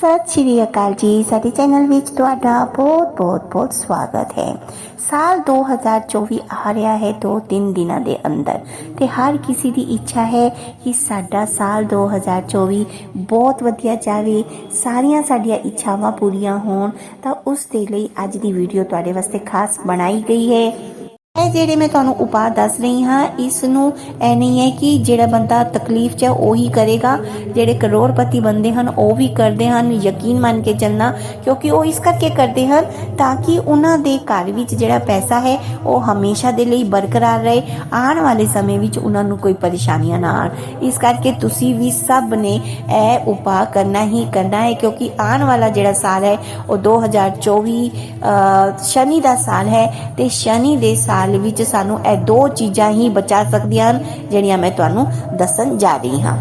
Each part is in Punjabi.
ਸਤਿ ਸ਼੍ਰੀ ਅਕਾਲ ਜੀ। ਸਾਡੇ ਚੈਨਲ ਵਿੱਚ ਤੁਹਾਡਾ ਬਹੁਤ ਬਹੁਤ ਬਹੁਤ ਸਵਾਗਤ ਹੈ। ਸਾਲ 2024 ਆ ਰਿਹਾ ਹੈ ਦੋ ਤਿੰਨ ਦਿਨਾਂ ਦੇ ਅੰਦਰ ਤੇ ਹਰ ਕਿਸੇ ਦੀ ਇੱਛਾ ਹੈ ਕਿ ਸਾਡਾ ਸਾਲ 2024 ਬਹੁਤ ਵਧੀਆ ਜਾਵੇ, ਸਾਰੀਆਂ ਸਾਡੀਆਂ ਇੱਛਾਵਾਂ ਪੂਰੀਆਂ ਹੋਣ ਤਾਂ ਉਸ ਦੇ ਲਈ ਅੱਜ ਦੀ ਵੀਡੀਓ ਤੁਹਾਡੇ ਵਾਸਤੇ ਖਾਸ ਬਣਾਈ ਗਈ ਹੈ। ਇਹ ਜਿਹੜੇ ਮੈਂ ਤੁਹਾਨੂੰ ਉਪਾਅ ਦੱਸ ਰਹੀ ਹਾਂ ਇਸ ਨੂੰ ਇਹ ਨਹੀਂ ਹੈ ਕਿ ਜਿਹੜਾ ਬੰਦਾ ਤਕਲੀਫ 'ਚ ਹੈ ਉਹੀ ਕਰੇਗਾ। ਜਿਹੜੇ ਕਰੋੜਪਤੀ ਬੰਦੇ ਹਨ ਉਹ ਵੀ ਕਰਦੇ ਹਨ ਯਕੀਨ ਮੰਨ ਕੇ ਚੱਲਣਾ ਕਿਉਂਕਿ ਉਹ ਇਸ ਕਰਕੇ ਕਰਦੇ ਹਨ ਤਾਂ ਕਿ ਉਹਨਾਂ ਦੇ ਘਰ ਵਿੱਚ ਜਿਹੜਾ ਪੈਸਾ ਹੈ ਉਹ ਹਮੇਸ਼ਾ ਦੇ ਲਈ ਬਰਕਰਾਰ ਰਹੇ। ਆਉਣ ਵਾਲੇ ਸਮੇਂ ਵਿੱਚ ਉਹਨਾਂ ਨੂੰ ਕੋਈ ਪਰੇਸ਼ਾਨੀਆਂ ਨਾ ਆਉਣ। ਇਸ ਕਰਕੇ ਤੁਸੀਂ ਵੀ ਸਭ ਨੇ ਇਹ ਉਪਾਅ ਕਰਨਾ ਹੀ ਕਰਨਾ ਹੈ ਕਿਉਂਕਿ ਆਉਣ ਵਾਲਾ ਜਿਹੜਾ ਸਾਲ ਹੈ ਉਹ 2024 ਅ, ਸ਼ਨੀ ਦਾ ਸਾਲ ਹੈ ਤੇ ਸ਼ਨੀ ਦੇ ਸਾਲ ਵਿੱਚ ਸਾਨੂੰ ਇਹ ਦੋ ਚੀਜ਼ਾਂ ਹੀ ਬਚਾ ਸਕਦੀਆਂ ਹਨ, ਜਿਹੜੀਆਂ ਮੈਂ ਤੁਹਾਨੂੰ ਦੱਸਣ ਜਾ ਰਹੀ ਹਾਂ।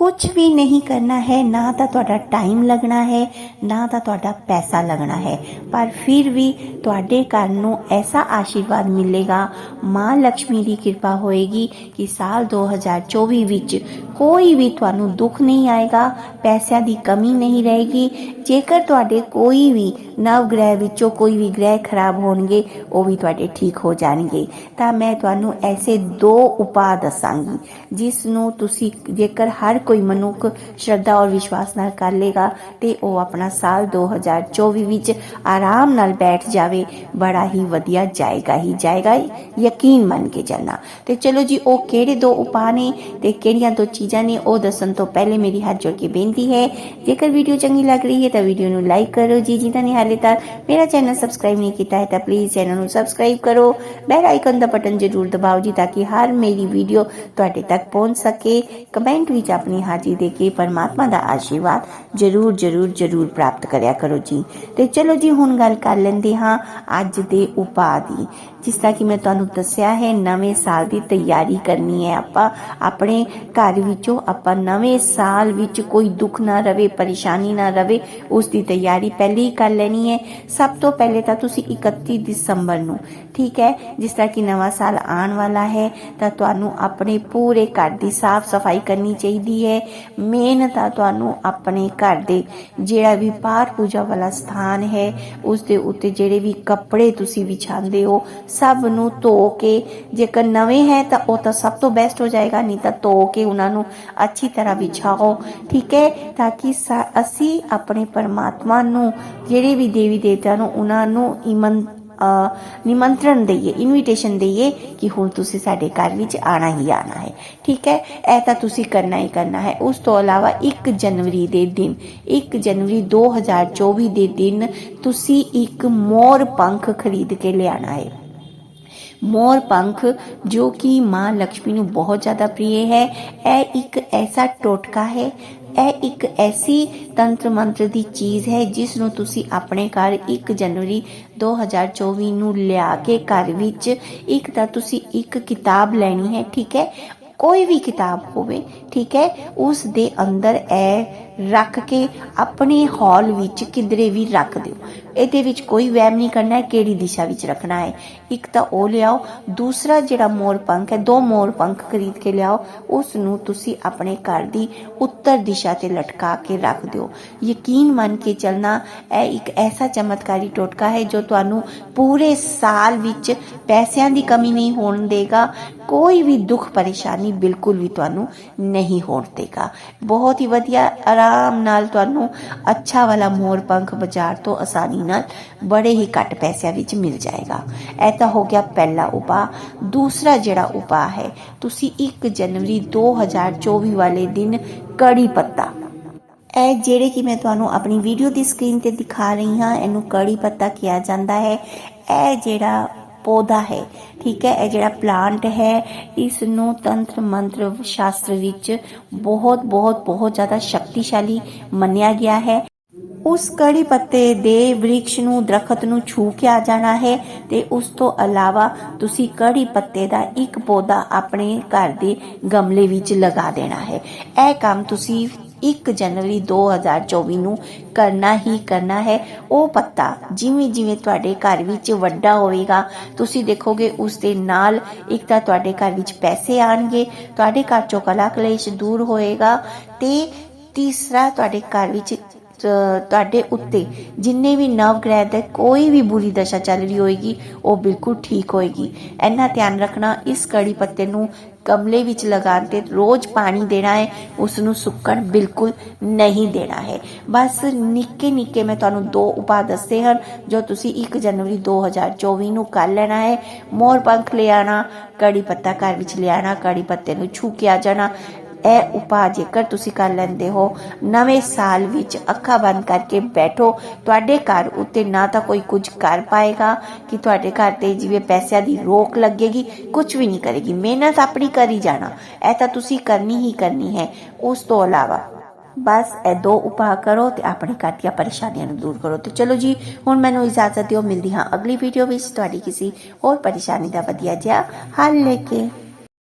ਕੁਝ ਵੀ ਨਹੀਂ ਕਰਨਾ ਹੈ, ਨਾ ਤਾਂ ਤੁਹਾਡਾ ਟਾਈਮ ਲੱਗਣਾ ਹੈ, ਨਾ ਤਾਂ ਤੁਹਾਡਾ ਪੈਸਾ ਲੱਗਣਾ ਹੈ। ਪਰ ਫਿਰ ਵੀ ਤੁਹਾਡੇ ਘਰ ਨੂੰ ਐਸਾ ਆਸ਼ੀਰਵਾਦ ਮਿਲੇਗਾ, ਮਾਂ ਲక్ష్ਮੀ ਦੀ ਕਿਰਪਾ ਹੋਏਗੀ ਕਿ ਸਾਲ 2024 ਵਿੱਚ ਕੋਈ ਵੀ ਤੁਹਾਨੂੰ ਦੁੱਖ ਨਹੀਂ ਆਏਗਾ, ਪੈਸਿਆਂ ਦੀ ਕਮੀ ਨਹੀਂ ਰਹੇਗੀ। ਜੇਕਰ ਤੁਹਾਡੇ ਕੋਈ ਵੀ ਨਵ ਗ੍ਰਹਿ ਵਿੱਚੋਂ ਕੋਈ ਵੀ ਗ੍ਰਹਿ ਖਰਾਬ ਹੋਣਗੇ, ਉਹ ਵੀ ਤੁਹਾਡੇ ਠੀਕ ਹੋ ਜਾਣਗੇ। ਤਾਂ ਮੈਂ ਤੁਹਾਨੂੰ ਐਸੇ ਦੋ ਉਪਾਅ ਦੱਸਾਂਗੀ, ਜਿਸ ਨੂੰ ਤੁਸੀਂ ਜੇਕਰ ਹਰ ਕੋਈ ਮਨੁੱਖ ਸ਼ਰਧਾ ਔਰ ਵਿਸ਼ਵਾਸ ਨਾਲ ਕਰ ਲੇਗਾ ਤੇ ਉਹ ਆਪਣਾ ਸਾਲ 2024 ਵਿੱਚ ਆਰਾਮ ਨਾਲ ਬੈਠ ਜਾਵੇ, ਬੜਾ ਹੀ ਵਧੀਆ ਜਾਏਗਾ ਹੀ ਜਾਏਗਾ, ਯਕੀਨ ਮੰਨ ਕੇ ਚੱਲਣਾ। ਤੇ ਚਲੋ ਜੀ, ਉਹ ਕਿਹੜੇ ਦੋ ਉਪਾਅ ਨੇ ਤੇ ਕਿਹੜੀਆਂ ਦੋ ਚੀਜ਼ਾਂ ਨੇ, ਉਹ ਦੱਸਣ ਤੋਂ ਪਹਿਲੇ ਮੇਰੀ ਹੱਥ ਜੋੜ ਕੇ ਬੇਨਤੀ ਹੈ, ਜੇਕਰ ਵੀਡੀਓ ਚੰਗੀ ਲੱਗ ਰਹੀ ਹੈ ਤਾਂ ਵੀਡੀਓ ਨੂੰ ਲਾਈਕ ਕਰੋ। ਜੀ ਜਿਨ੍ਹਾਂ ਨੇ ਹਾਲੇ ਤੱਕ ਮੇਰਾ ਚੈਨਲ ਸਬਸਕ੍ਰਾਈਬ ਨਹੀਂ ਕੀਤਾ ਹੈ ਤਾਂ ਪਲੀਜ਼ ਚੈਨਲ ਨੂੰ ਸਬਸਕ੍ਰਾਈਬ ਕਰੋ। ਬੈਲ ਆਈਕਨ ਦਾ ਬਟਨ ਜ਼ਰੂਰ ਦਬਾਓ ਜੀ, ਤਾਂ ਕਿ ਹਰ ਮੇਰੀ ਵੀਡੀਓ ਤੁਹਾਡੇ ਤੱਕ ਪਹੁੰਚ ਸਕੇ। ਕਮੈਂਟ ਵਿੱਚ ਆਪਣੀ ਹਾਜ਼ਰੀ ਦੇ ਕੇ ਪਰਮਾਤਮਾ ਦਾ ਆਸ਼ੀਰਵਾਦ ਜ਼ਰੂਰ ਜ਼ਰੂਰ ਜ਼ਰੂਰ ਪ੍ਰਾਪਤ ਕਰਿਆ ਕਰੋ ਜੀ ਤੇ ਚਲੋ ਜੀ ਹੁਣ ਗੱਲ ਕਰ ਲੈਂਦੇ ਹਾਂ ਅੱਜ ਦੇ ਉਪਾਅ ਦੀ ਜਿਸ ਤਰ੍ਹਾਂ ਕਿ ਮੈਂ ਤੁਹਾਨੂੰ ਦੱਸਿਆ ਹੈ ਨਵੇਂ ਸਾਲ ਦੀ ਤਿਆਰੀ ਕਰਨੀ ਹੈ ਆਪਾਂ ਆਪਣੇ ਘਰ ਵਿੱਚੋਂ ਆਪਾਂ ਨਵੇਂ ਸਾਲ ਵਿੱਚ ਕੋਈ ਦੁੱਖ ਨਾ ਰਵੇ ਪਰੇਸ਼ਾਨੀ ਨਾ ਰਵੇ ਉਸ ਦੀ ਤਿਆਰੀ ਪਹਿਲੇ ਹੀ ਕਰ ਲੈਣੀ ਹੈ ਸਭ ਤੋਂ ਪਹਿਲੇ ਤਾਂ ਤੁਸੀਂ 31 ਦਸੰਬਰ ਨੂੰ ਠੀਕ ਹੈ ਜਿਸ ਤਰ੍ਹਾਂ ਕਿ ਨਵਾਂ ਸਾਲ ਆਉਣ ਵਾਲਾ ਹੈ ਤਾਂ ਤੁਹਾਨੂੰ ਆਪਣੇ ਪੂਰੇ ਘਰ ਦੀ ਸਾਫ਼ ਸਫ਼ਾਈ ਕਰਨੀ ਚਾਹੀਦੀ ਹੈ ਮੇਨ ਤਾਂ ਤੁਹਾਨੂੰ ਆਪਣੇ ਘਰ ਦੇ ਜਿਹੜਾ ਵੀ ਪਾਠ ਪੂਜਾ ਵਾਲਾ ਸਥਾਨ ਹੈ, ਉਸ ਦੇ ਉੱਤੇ ਜਿਹੜੇ ਵੀ ਕੱਪੜੇ ਤੁਸੀਂ ਵਿਛਾਉਂਦੇ ਹੋ, ਸਭ ਨੂੰ ਧੋ ਕੇ ਜੇਕਰ ਨਵੇਂ ਹੈ ਤਾਂ ਉਹ ਤਾਂ ਸਭ ਤੋਂ ਬੈਸਟ ਹੋ ਜਾਏਗਾ, ਨਹੀਂ ਤਾਂ ਧੋ ਕੇ ਉਹਨਾਂ ਨੂੰ ਅੱਛੀ ਤਰ੍ਹਾਂ ਵਿਛਾਓ। ਠੀਕ ਹੈ? ਤਾਂ ਕਿ ਅਸੀਂ ਆਪਣੇ ਪਰਮਾਤਮਾ ਨੂੰ, ਜਿਹੜੇ ਵੀ ਦੇਵੀ ਦੇਵਤਾ ਨੂੰ, ਉਹਨਾਂ ਨੂੰ ਇਮਨ ਨਿਮੰਤਰਣ ਦਈਏ ਇਨਵੀਟੇਸ਼ਨ ਦਈਏ ਕਿ ਹੁਣ ਤੁਸੀਂ ਸਾਡੇ ਘਰ ਵਿੱਚ ਆਣਾ ਹੀ ਆਣਾ ਹੈ। ਠੀਕ ਹੈ? ਇਹ ਤਾਂ ਤੁਸੀਂ ਕਰਨਾ ਹੀ ਕਰਨਾ ਹੈ। ਉਸ ਤੋਂ ਇਲਾਵਾ 1 ਜਨਵਰੀ ਦੇ ਦਿਨ 1 ਜਨਵਰੀ 2024 ਦੇ ਦਿਨ ਤੁਸੀਂ ਇੱਕ ਮੋਰ ਪੰਖ ਖਰੀਦ ਕੇ ਲਿਆਣਾ ਹੈ। ਮੋਰ ਪੰਖ ਜੋ ਕਿ ਮਾਂ ਲక్ష్ਮੀ ਨੂੰ ਬਹੁਤ ਜ਼ਿਆਦਾ ਪ੍ਰਿਯ ਹੈ। ਇਹ ਇੱਕ ਐਸਾ ਟੋਟਕਾ ਹੈ ਇਹ ਇੱਕ ਐਸੀ ਤੰਤਰ ਮੰਤਰ ਦੀ ਚੀਜ਼ ਹੈ ਜਿਸ ਨੂੰ ਤੁਸੀਂ ਆਪਣੇ ਘਰ 1 ਜਨਵਰੀ 2024 ਨੂੰ ਲਿਆ ਕੇ ਘਰ ਵਿੱਚ ਇੱਕ ਤਾਂ ਤੁਸੀਂ ਇੱਕ ਕਿਤਾਬ ਲੈਣੀ ਹੈ, ਠੀਕ ਹੈ? ਕੋਈ ਵੀ ਕਿਤਾਬ ਹੋਵੇ, ਠੀਕ ਹੈ? ਉਸ ਦੇ ਅੰਦਰ ਇਹ ਰੱਖ ਕੇ ਆਪਣੇ ਹਾਲ ਵਿੱਚ ਕਿਧਰੇ ਵੀ ਰੱਖ ਦਿਓ। ਇਹਦੇ ਵਿੱਚ ਕੋਈ ਵਹਿਮ ਨਹੀਂ ਕਰਨਾ ਹੈ ਕਿਹੜੀ ਦਿਸ਼ਾ ਵਿੱਚ ਰੱਖਣਾ ਹੈ। ਇੱਕ ਤਾਂ ਉਹ ਲਿਆਓ, ਦੂਸਰਾ ਜਿਹੜਾ ਮੋਰ ਪੰਖ ਹੈ, ਦੋ ਮੋਰ ਪੰਖ ਖਰੀਦ ਕੇ ਲਿਆਓ ਉਸ ਨੂੰ ਤੁਸੀਂ ਆਪਣੇ ਘਰ ਦੀ ਉੱਤਰ ਦਿਸ਼ਾ ਤੇ ਲਟਕਾ ਕੇ ਰੱਖ ਦਿਓ। ਯਕੀਨ ਮੰਨ ਕੇ ਚੱਲਣਾ, ਇਹ ਇੱਕ ਐਸਾ ਚਮਤਕਾਰੀ ਟੋਟਕਾ ਹੈ ਜੋ ਤੁਹਾਨੂੰ ਪੂਰੇ ਸਾਲ ਵਿੱਚ ਪੈਸਿਆਂ ਦੀ ਕਮੀ ਨਹੀਂ ਹੋਣ ਦੇਗਾ, ਕੋਈ ਵੀ ਦੁੱਖ ਪਰੇਸ਼ਾਨੀ ਬਿਲਕੁਲ ਵੀ ਤੁਹਾਨੂੰ ਨਹੀਂ ਹੋਣ ਦੇਗਾ। ਬਹੁਤ ਹੀ ਵਧੀਆ ਆਰਾਮ ਆਰਾਮ ਨਾਲ ਤੁਹਾਨੂੰ ਅੱਛਾ ਵਾਲਾ ਮੋਰ ਪੰਖ ਬਾਜ਼ਾਰ ਤੋਂ ਆਸਾਨੀ ਨਾਲ ਬੜੇ ਹੀ ਘੱਟ ਪੈਸਿਆਂ ਵਿੱਚ ਮਿਲ ਜਾਏਗਾ। ਇਹ ਤਾਂ ਹੋ ਗਿਆ ਪਹਿਲਾ ਉਪਾਅ। ਦੂਸਰਾ ਜਿਹੜਾ ਉਪਾਅ ਹੈ, ਤੁਸੀਂ 1 ਜਨਵਰੀ 2024 ਵਾਲੇ ਦਿਨ ਕੜੀ ਪੱਤਾ। ਇਹ ਜਿਹੜੇ ਕਿ ਮੈਂ ਤੁਹਾਨੂੰ ਆਪਣੀ ਵੀਡੀਓ ਦੀ ਸਕਰੀਨ ਤੇ ਦਿਖਾ ਰਹੀ ਹਾਂ, ਇਹਨੂੰ ਕੜੀ ਪੱਤਾ ਕਿਹਾ ਜਾਂਦਾ ਹੈ। ਇਹ ਜਿਹੜਾ ਪੌਦਾ ਹੈ। ਠੀਕ ਹੈ, ਇਹ ਜਿਹੜਾ ਪਲਾਂਟ ਹੈ ਇਸ ਨੂੰ ਤੰਤਰ ਮੰਤਰ ਸ਼ਾਸਤਰ ਵਿੱਚ ਬਹੁਤ ਬਹੁਤ ਬਹੁਤ ਜ਼ਿਆਦਾ ਸ਼ਕਤੀਸ਼ਾਲੀ ਮੰਨਿਆ ਗਿਆ ਹੈ। ਉਸ ਕੜੀ ਪੱਤੇ ਦੇ ਵ੍ਰਿਕਸ਼ ਨੂੰ, ਦਰਖਤ ਨੂੰ ਛੂ ਕੇ ਆ ਜਾਣਾ ਹੈ ਤੇ ਉਸ ਤੋਂ ਇਲਾਵਾ ਤੁਸੀਂ ਕੜੀ ਪੱਤੇ ਦਾ ਇੱਕ ਪੌਦਾ ਆਪਣੇ ਘਰ ਦੇ ਗਮਲੇ ਵਿੱਚ ਲਗਾ ਦੇਣਾ ਹੈ। ਇਹ ਕੰਮ ਤੁਸੀਂ 1 ਜਨਵਰੀ 2024 ਨੂੰ ਕਰਨਾ ਹੀ ਕਰਨਾ ਹੈ। ਉਹ ਪੱਤਾ ਜਿਵੇਂ ਜਿਵੇਂ ਤੁਹਾਡੇ ਘਰ ਵਿੱਚ ਵੱਡਾ ਹੋਵੇਗਾ, ਤੁਸੀਂ ਦੇਖੋਗੇ ਉਸ ਦੇ ਨਾਲ ਇੱਕ ਤਾਂ ਤੁਹਾਡੇ ਘਰ ਵਿੱਚ ਪੈਸੇ ਆਣਗੇ, ਤੁਹਾਡੇ ਘਰ ਚੋਂ ਕਲਾ ਕਲੇਸ਼ ਦੂਰ ਹੋਏਗਾ ਤੇ ਤੀਸਰਾ ਤੁਹਾਡੇ ਘਰ ਵਿੱਚ ਤੁਹਾਡੇ ਉੱਤੇ ਜਿੰਨੇ ਵੀ ਨਵ ਗ੍ਰਹਿ ਦੇ ਕੋਈ ਵੀ ਬੁਰੀ ਦਸ਼ਾ ਚੱਲ ਰਹੀ ਹੋਏਗੀ, ਉਹ ਬਿਲਕੁਲ ਠੀਕ ਹੋਏਗੀ। ਇੰਨਾ ਧਿਆਨ ਰੱਖਣਾ, ਇਸ ਕੜੀ ਪੱਤੇ ਨੂੰ ਗਮਲੇ ਵਿੱਚ ਲਗਾਉਣ ਤੇ ਰੋਜ਼ ਪਾਣੀ ਦੇਣਾ ਹੈ ਉਸ ਨੂੰ ਸੁੱਕਣ ਬਿਲਕੁਲ ਨਹੀਂ ਦੇਣਾ ਹੈ। ਬਸ ਨਿੱਕੇ ਨਿੱਕੇ ਮੈਂ ਤੁਹਾਨੂੰ ਦੋ ਉਪਾਅ ਦੱਸੇ ਹਨ, ਜੋ ਤੁਸੀਂ 1 ਜਨਵਰੀ 2024 ਨੂੰ ਕਰ ਲੈਣਾ ਹੈ। ਮੋਰ ਪੰਖ ਲਿਆਣਾ ਕੜੀ ਪੱਤਾ ਘਰ ਵਿੱਚ ਲਿਆਣਾ ਕੜੀ ਪੱਤੇ ਨੂੰ ਛੂ ਕੇ ਆ ਜਾਣਾ। ਇਹ ਉਪਾਅ ਜੇਕਰ ਤੁਸੀਂ ਕਰ ਲੈਂਦੇ ਹੋ, ਨਵੇਂ ਸਾਲ ਵਿੱਚ ਅੱਖਾਂ ਬੰਦ ਕਰਕੇ ਬੈਠੋ। ਤੁਹਾਡੇ ਘਰ ਉੱਤੇ ਨਾ ਤਾਂ ਕੋਈ ਕੁਝ ਕਰ ਪਾਏਗਾ ਕਿ ਤੁਹਾਡੇ ਘਰ ਤੇ ਜਿਵੇਂ ਪੈਸਿਆਂ ਦੀ ਰੋਕ ਲੱਗੇਗੀ, ਕੁਝ ਵੀ ਨਹੀਂ ਕਰੇਗੀ। ਮਿਹਨਤ ਆਪਣੀ ਕਰੀ ਜਾਣਾ, ਇਹ ਤਾਂ ਤੁਸੀਂ ਕਰਨੀ ਹੀ ਕਰਨੀ ਹੈ। ਉਸ ਤੋਂ ਇਲਾਵਾ ਬਸ ਇਹ ਦੋ ਉਪਾਅ ਕਰੋ ਤੇ ਆਪਣੇ ਘਰ ਦੀਆਂ ਪਰੇਸ਼ਾਨੀਆਂ ਨੂੰ ਦੂਰ ਕਰੋ। ਤੇ ਚਲੋ ਜੀ, ਹੁਣ ਮੈਨੂੰ ਇਜਾਜ਼ਤ ਦਿਓ, ਮਿਲਦੀ ਹਾਂ ਅਗਲੀ ਵੀਡੀਓ ਵਿੱਚ। ਤੁਹਾਡੀ ਕਿਸੇ ਹੋਰ ਪਰੇਸ਼ਾਨੀ ਦਾ ਵਧੀਆ ਜਿਹਾ ਹੱਲ ਲੈ ਕੇ।